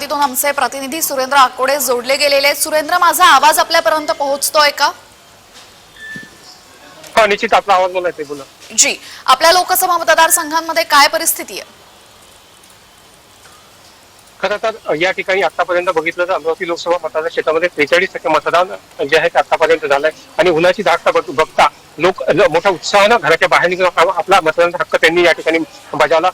तिथून आमचे प्रतिनिधी सुरेंद्र आकोडे जोडले गेलेले आहेत. सुरेंद्र माझा आवाज आपल्यापर्यंत पोहोचतोय का? हा निश्चित आपला आवाज मला येते बोला. जी आपल्या लोकसभा मतदारसंघांमध्ये काय परिस्थिती आहे? खरं तर या ठिकाणी आतापर्यंत बघितलं तर अमरावती लोकसभा मतदार क्षेत्रामध्ये त्रेचाळीस टक्के मतदान जे आहे ते आतापर्यंत झालंय. आणि उन्हाची बघ- बघता लोक मोठ्या उत्साहानं घराच्या बाहेर निघून आपला मतदानाचा हक्क त्यांनी या ठिकाणी बजावला.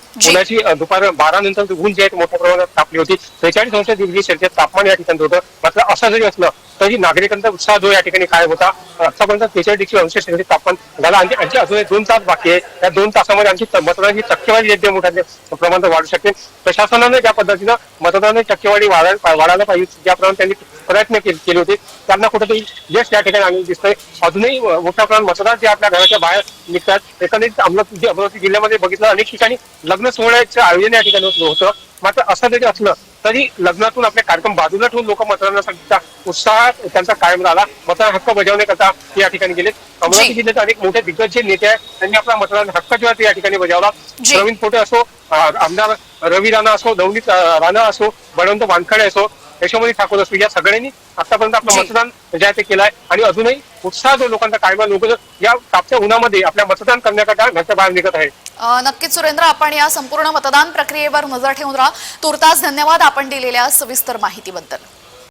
अ, दुपार बारा नंतर ऊन जे आहे मोठ्या प्रमाणात तापली होती. त्रेचाळीस अंश डिग्री सेल्सिअस तापमान या ठिकाणी होतं. मात्र असं जरी असलं तरी नागरिकांचा उत्साह जो या ठिकाणी काय होता आतापर्यंत त्रेचाळीस डिग्री अंश सेल्सिअस तापमान झाला आणि आणखी अजून दोन तास बाकी आहे. या दोन तासामध्ये आमची मतदानाची टक्केवारी योग्य मोठ्या प्रमाणात वाढू शकते प्रशासनाने ज्या पद्धतीनं मतदानाची टक्केवारी वाढायला वाढायला पाहिजे ज्याप्रमाणे त्यांनी प्रयत्न केले केले होते त्यांना कुठेतरी यश या ठिकाणी आम्ही दिसतंय. अजूनही मोठ्या प्रमाणात मतदार जे आपल्या घराच्या बाहेर निघतात एकंदरीत अमरावती जिल्ह्यामध्ये बघितलं अनेक ठिकाणी लग्न सोहळ्याचं आयोजन या ठिकाणी होत- होतं. मात्र असं जरी असलं तरी लग्नातून आपले कार्यक्रम बाजूला ठेवून लोक मतदानासाठीचा उत्साह त्यांचा कायम राहिला मतदान हक्क बजावण्याकरता ते या ठिकाणी गेले अमरावती. जिल्ह्यात अनेक मोठे दिग्गज जे नेते आहेत त्यांनी आपला मतदान हक्क जो आहे ते या ठिकाणी बजावला. प्रवीण पोटे असो आमदार रवी राणा असो नवनीत राणा असो बळवंत वानखडे असो यशोमती ठाकूर असो या सगळ्यांनी आतापर्यंत आपलं. मतदान जे आहे ते केलंय आणि अजूनही उत्साह जो लोकांचा कायम आहे, लोक या तापच्या उन्हामध्ये आपल्या मतदान करण्याकरता घरच्या बाहेर निघत आहे. नक्कीच सुरेंद्र आपण या संपूर्ण मतदान प्रक्रियेवर नजर ठेवून राहा. तुर्तास धन्यवाद आपण दिलेल्या सविस्तर माहितीबद्दल.